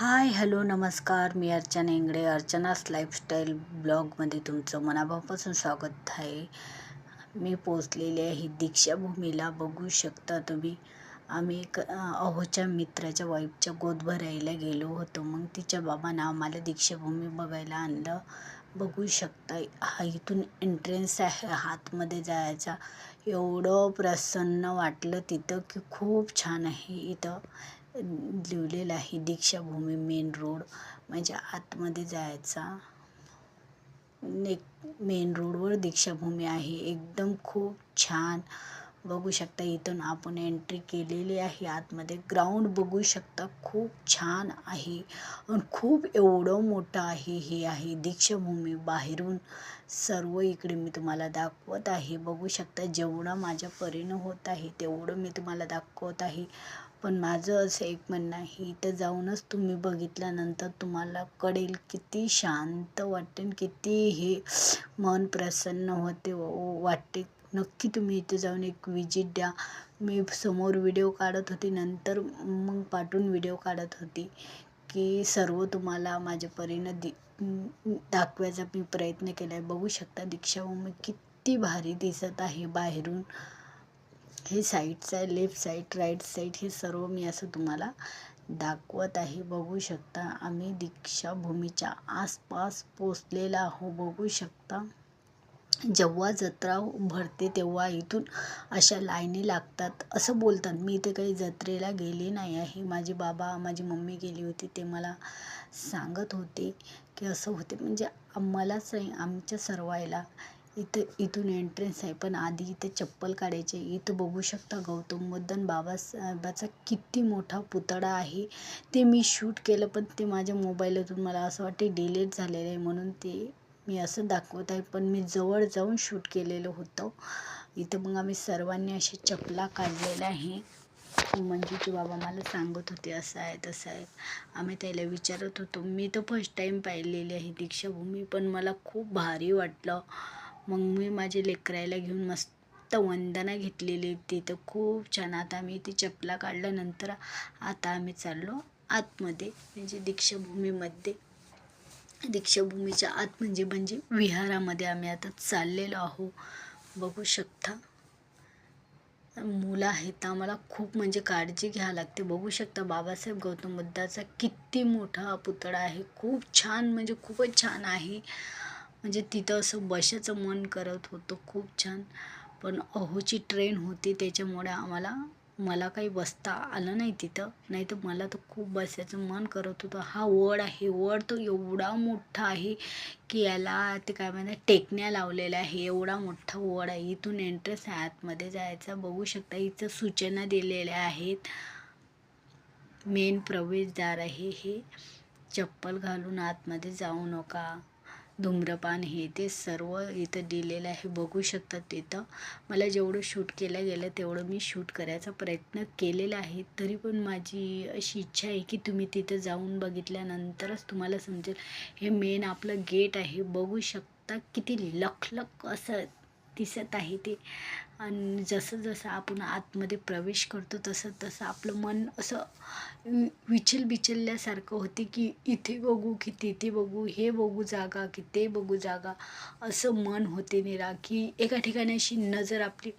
हाय hello नमस्कार. मी Archana Ingade Archana's lifestyle ब्लॉगमध्ये तुमचं मनाभावापासून स्वागत आहे. मी पोचलेली आहे दीक्षाभूमीला. बघू शकता तुम्ही आम्ही एक अहोच्या मित्राच्या वाईफच्या गोद भरायला गेलो होतो. मग तिच्या बाबांना आम्हाला दीक्षाभूमी बघायला आणलं. बघू शकता हा इथून एंट्रन्स आहे हातमध्ये जायचा. एवढं प्रसन्न वाटलं तिथं की खूप छान आहे इथं. लिवलेलं आहे दीक्षाभूमी मेन रोड. म्हणजे आतमध्ये जायचा. एक मेन रोडवर दीक्षाभूमी आहे. एकदम खूप छान. बघू शकता इथून आपण एंट्री केलेली आहे. आतमध्ये ग्राउंड बघू शकता. खूप छान आहे. आणि खूप एवढं मोठं आहे हे आहे दीक्षाभूमी बाहेरून सर्व इकडे मी तुम्हाला दाखवत आहे. बघू शकता जेवढं माझ्या परीनं होत आहे तेवढं मी तुम्हाला दाखवत आहे. पण माझं असं एक म्हणणं आहे इथं जाऊनच तुम्ही बघितल्यानंतर तुम्हाला कळेल किती शांत वाटते किती हे मन प्रसन्न होते वाटते. नक्की तुम्ही इथे जाऊन एक विजिट द्या. मी समोर व्हिडिओ काढत होती नंतर मग पाठवून व्हिडिओ काढत होती की सर्व तुम्हाला माझ्या परीनं दि दाखवायचा मी प्रयत्न केला आहे बघू शकता दीक्षाभूमी किती भारी दिसत आहे बाहेरून. हे साईडचं आहे लेफ्ट साईड राईट साईड हे सर्व मी असं तुम्हाला दाखवत आहे. बघू शकता आम्ही दीक्षाभूमीच्या आसपास पोचलेला आहो बघू शकता जेव्हा जत्रा भरते तेव्हा इथून अशा लाईनी लागतात. असं बोलतात. मी इथे काही जत्रेला गेली नाही आहे. माझे बाबा माझी मम्मी गेली होती. ते मला सांगत होते की असं होते. म्हणजे आम्हालाच नाही आमच्या सर्वायला इथं इथून एंट्रन्स आहे. पण आधी इथे चप्पल काढायचे इथं बघू शकता गौतम बुद्ध बाबासाहेबाचा किती मोठा पुतळा आहे. ते मी शूट केलं पण ते माझ्या मोबाईलातून मला असं वाटते डिलीट झालेलं आहे. म्हणून ते मी असं दाखवत आहे. पण मी जवळ जाऊन शूट केलेलं होतं. इथं मग आम्ही सर्वांनी असे चपला काढलेल्या आहे. मंजूची बाबा मला सांगत होते असं आहे तसं आहे. आम्ही त्याला विचारत होतो. मी तर फर्स्ट टाईम पाहिलेली आहे दीक्षाभूमी पण मला खूप भारी वाटलं. मग मी माझी लेकरायला घेऊन मस्त वंदना घेतलेली तिथं खूप छान. आता आम्ही ती चपला काढल्यानंतर आता आम्ही चाललो आतमध्ये म्हणजे दीक्षाभूमीमध्ये. दीक्षाभूमीच्या आत म्हणजे म्हणजे विहारामध्ये आम्ही आता चाललेलो आहो. बघू शकता. मुलं आहेत आम्हाला खूप म्हणजे काळजी घ्यावी लागते. बघू शकता बाबासाहेब गौतम बुद्धाचा किती मोठा पुतळा आहे. खूप छान म्हणजे खूपच छान आहे. म्हणजे तिथं असं बसायचं मन करत होतं खूप छान. पण अहोची ट्रेन होती त्याच्यामुळे आम्हाला मला काही बसता आलं नाही तिथं. नाही तर मला तर खूप बसायचं मन करत होतं. हा वड आहे वड तो एवढा मोठा आहे की याला ते काय म्हणतात टेकण्या लावलेल्या आहे. एवढा मोठा वड आहे. इथून एंट्रन्स आहे आतमध्ये जायचा. बघू शकता इथं सूचना दिलेल्या आहेत. मेन प्रवेशद्वार आहे हे. चप्पल घालून आतमध्ये जाऊ नका. धूम्रपान हे ते सर्व इथं दिलेलं आहे. बघू शकतात तिथं. मला जेवढं शूट केलं गेलं तेवढं मी शूट करायचा प्रयत्न केलेला आहे. तरी पण माझी अशी इच्छा आहे की तुम्ही तिथं जाऊन बघितल्यानंतरच तुम्हाला समजेल. हे मेन आपलं गेट आहे. बघू शकता किती लखलख असं दिसत आहे ते. आणि जसं जसं आपण आतमध्ये प्रवेश करतो तसं तसं आपलं मन असं विचल बिचलल्यासारखं होते की इथे बघू की तिथे बघू हे बघू जागा की ते बघू जागा असं मन होते निरा की एका ठिकाणी अशी नजर आपली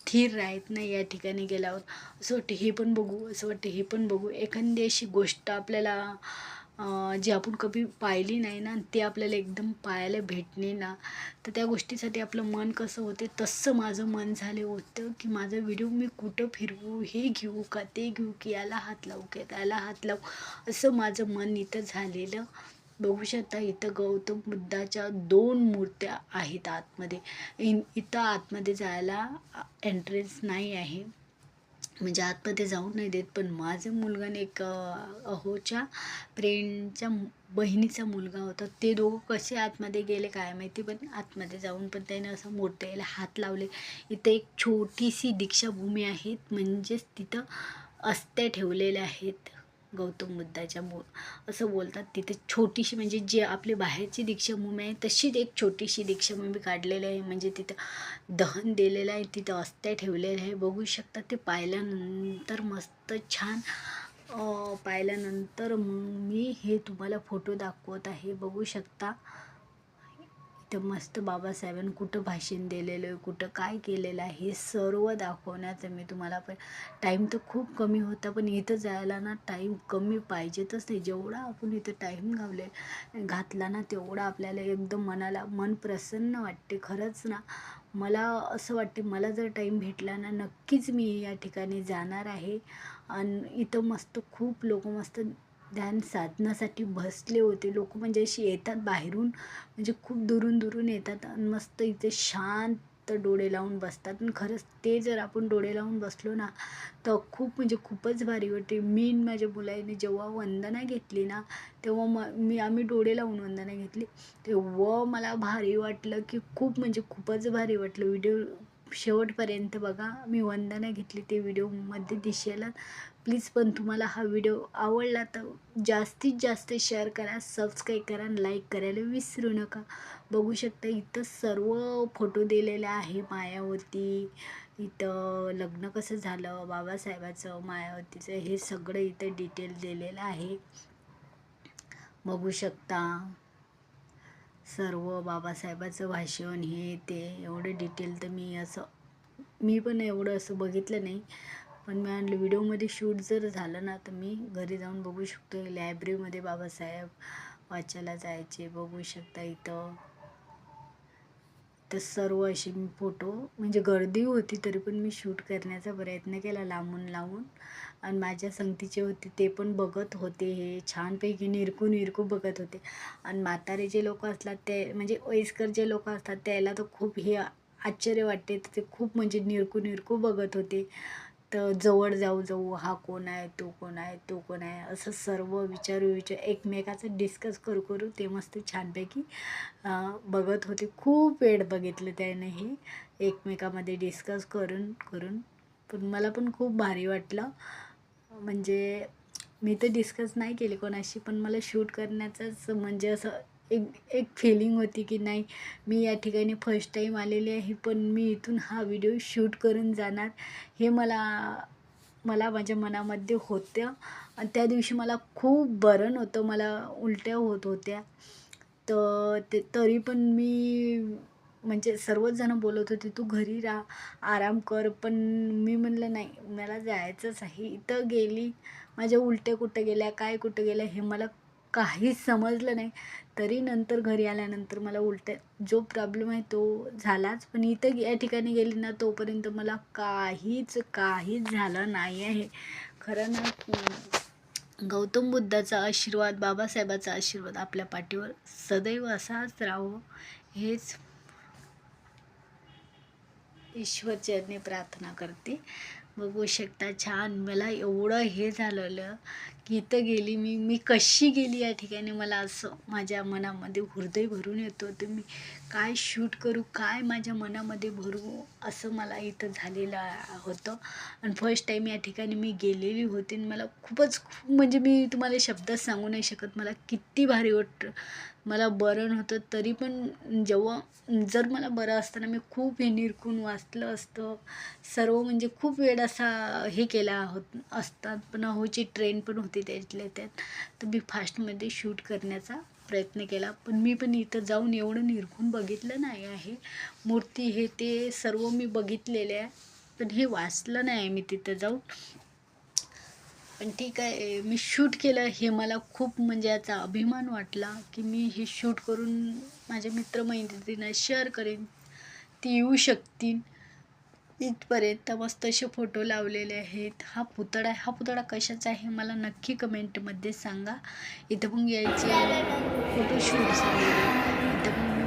स्थिर राहत नाही या ठिकाणी गेल्यावर. असं वाटतं हे पण बघू असं वाटतं हे पण बघू. एखादी अशी गोष्ट आपल्याला जी आपण कधी पाहिली नाही ना ते आपल्याला एकदम पाहायला भेटणे ना तर त्या गोष्टीसाठी आपलं मन कसं होते तसं माझं मन झाले होतं की माझा व्हिडिओ मी कुठं फिरवू हे घेऊ का ते घेऊ की याला हात लावू का त्याला हात लावू असं माझं मन इथं झालेलं. बघू शकता इथं गौतम बुद्धाच्या दोन मूर्त्या आहेत आतमध्ये. इन इथं आतमध्ये जायला एंट्रन्स नाही आहे. म्हणजे आतमध्ये जाऊ नाही देत पण माझं मुलगाने एक अहोच्या फ्रेंडच्या बहिणीचा मुलगा होता. ते दोघं कसे आतमध्ये गेले काय माहिती पण आतमध्ये जाऊन पण त्याने असं मोठ्याला हात लावले. इथं एक छोटीशी दीक्षाभूमी आहेत म्हणजेच तिथं अस्त्या ठेवलेल्या आहेत. गौतम बुद्धाच्या मो असं बोलतात तिथे छोटीशी म्हणजे जे आपली बाहेरची दीक्षाभूमी आहे तशीच एक छोटीशी दीक्षाभूमी काढलेली आहे. म्हणजे तिथं दहन दिलेलं आहे तिथं अस्त्या ठेवलेल्या आहे. बघू शकता ते पाहिल्यानंतर मस्त छान पाहिल्यानंतर मग मी हे तुम्हाला फोटो दाखवत आहे. बघू शकता इथं मस्त बाबासाहेबांनी कुठं भाषण दिलेलं आहे कुठं काय केलेलं आहे हे सर्व दाखवण्याचं मी तुम्हाला पण टाईम तर खूप कमी होता पण इथं जायला ना टाईम कमी पाहिजेतच नाही. जेवढा आपण इथं टाईम घावले घातला ना तेवढा आपल्याला एकदम मनाला मन प्रसन्न वाटते. खरंच ना मला असं वाटते मला जर टाईम भेटला ना नक्कीच मी या ठिकाणी जाणार आहे. आणि इथं मस्त खूप लोक मस्त ध्यान साधनासाठी बसले होते. लोक म्हणजे अशी येतात बाहेरून म्हणजे खूप दुरून दुरून येतात आणि मस्त इथे शांत डोळे लावून बसतात. आणि खरंच ते जर आपण डोळे लावून बसलो ना तर खूप म्हणजे खूपच भारी वाटते. मी माझ्या मुलाने जेव्हा वंदना घेतली ना तेव्हा म मी आम्ही डोळे लावून वंदना घेतली. तेव्हा मला भारी वाटलं की खूप म्हणजे खूपच भारी वाटलं. व्हिडिओ शेवटपर्यंत बघा. मी वंदना घेतली ते व्हिडिओमध्ये दिसेल प्लीज पण तुम्हाला हा व्हिडिओ आवडला तर जास्तीत जास्त शेअर करा सबस्क्राईब करा आणि लाईक करायला विसरू नका. बघू शकता इथं सर्व फोटो दिलेले आहे मायावती इथं लग्न कसं झालं बाबासाहेबाचं मायावतीचं हे सगळं इथं डिटेल दिलेलं आहे. बघू शकता सर्व बाबासाहेबाचं भाषण हे ते एवढं डिटेल तर मी असं मी पण एवढं असं बघितलं नाही. पण मी आणलं. व्हिडिओमध्ये शूट जर झालं ना तर मी घरी जाऊन बघू शकतो लायब्ररीमध्ये बाबासाहेब वाचायला जायचे बघू शकता इथं. तर सर्व असे मी फोटो म्हणजे गर्दी होती तरी पण मी शूट करण्याचा प्रयत्न केला लांबून लावून आणि माझ्या संगतीचे होते ते पण बघत होते हे. छानपैकी निरकू निरकू बघत होते. आणि म्हातारे जे लोक असतात ते म्हणजे वयस्कर जे लोक असतात त्याला तर खूप हे आश्चर्य वाटते. ते खूप म्हणजे निरकू निरकू बघत होते. तर जवळ जाऊ जाऊ हा कोण आहे तो कोण आहे तो कोण आहे असं सर्व विचारू विचार एकमेकाचं डिस्कस करू करू ते मस्त छानपैकी बघत होते. खूप वेळ बघितलं त्याने हे एकमेकामध्ये डिस्कस करून करून. पण मला पण खूप भारी वाटलं. म्हणजे मी तर डिस्कस नाही केले कोणाशी पण मला शूट करण्याचंच म्हणजे असं एक एक फिलिंग होती की नाही मी या ठिकाणी फर्स्ट टाईम आलेली आहे पण मी इथून हा व्हिडिओ शूट करून जाणार. हे मला मला माझ्या मनामध्ये होत्या. आणि त्या दिवशी मला खूप बरं नव्हतं मला उलट्या होत होत्या. तर ते तरी पण मी म्हणजे सर्वच जण बोलत होते तू घरी राहा आराम कर. पण मी म्हणलं नाही मला जायचंच आहे. इथं गेली माझ्या उलट्या कुठं गेल्या काय कुठं गेल्या हे मला काहीच समजलं नाही. तरी नंतर घरी आल्यानंतर मला उलट्या जो प्रॉब्लेम आहे तो झालाच. पण इथं या ठिकाणी गेली ना तोपर्यंत मला काहीच काहीच झालं नाही आहे. खरं ना गौतम बुद्धाचा आशीर्वाद बाबासाहेबाचा आशीर्वाद आपल्या पाठीवर सदैव असाच राहो. हेच ईश्वरचरणी प्रार्थना करते. बघू शकता. छान. मला एवढं हे झालेलं की इथं गेली मी मी कशी गेली या ठिकाणी? मला असं माझ्या मनामध्ये हृदय भरून येतो तर मी काय शूट करू काय माझ्या मनामध्ये भरू असं मला इथं झालेलं होतं. आणि फर्स्ट टाईम या ठिकाणी मी गेलेली होती आणि मला खूपच खूप म्हणजे मी तुम्हाला शब्दात सांगू नाही शकत. मला किती भारी वाटतं मला बरं नव्हतं तरी पण जेव्हा जर मला बरं असताना मी खूप हे निरखून वाचलं असतं. सर्व म्हणजे खूप वेळ असा हे केला होत असतात पण होची ट्रेन पण होती त्यातल्या त्यात. तर मी फास्टमध्ये शूट करण्याचा प्रयत्न केला. पण मी पण इथं जाऊन एवढं निरखून बघितलं नाही आहे. मूर्ती हे ते सर्व मी बघितलेले आहे. पण हे वाचलं नाही आहे मी तिथं जाऊन. पण ठीक आहे मी शूट केलं हे मला खूप म्हणजे याचा अभिमान वाटला की मी हे शूट करून माझ्या मित्रमैत्रिणींना शेअर करेन. ती येऊ शकतील. इथपर्यंत मस्त असे फोटो लावलेले आहेत. हा पुतळा हा पुतळा कशाचा आहे मला नक्की कमेंटमध्ये सांगा. इथं पण यायचे फोटोशूट झाले इथं पण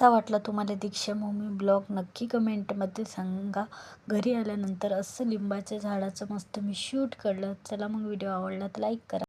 कसा वाटला तुम्हाला दीक्षाभूमी ब्लॉग? नक्की कमेंटमध्ये सांगा. घरी आल्यानंतर असं लिंबाच्या झाडाचं मस्त मी शूट काढलं चला मग व्हिडिओ आवडला तर लाईक करा.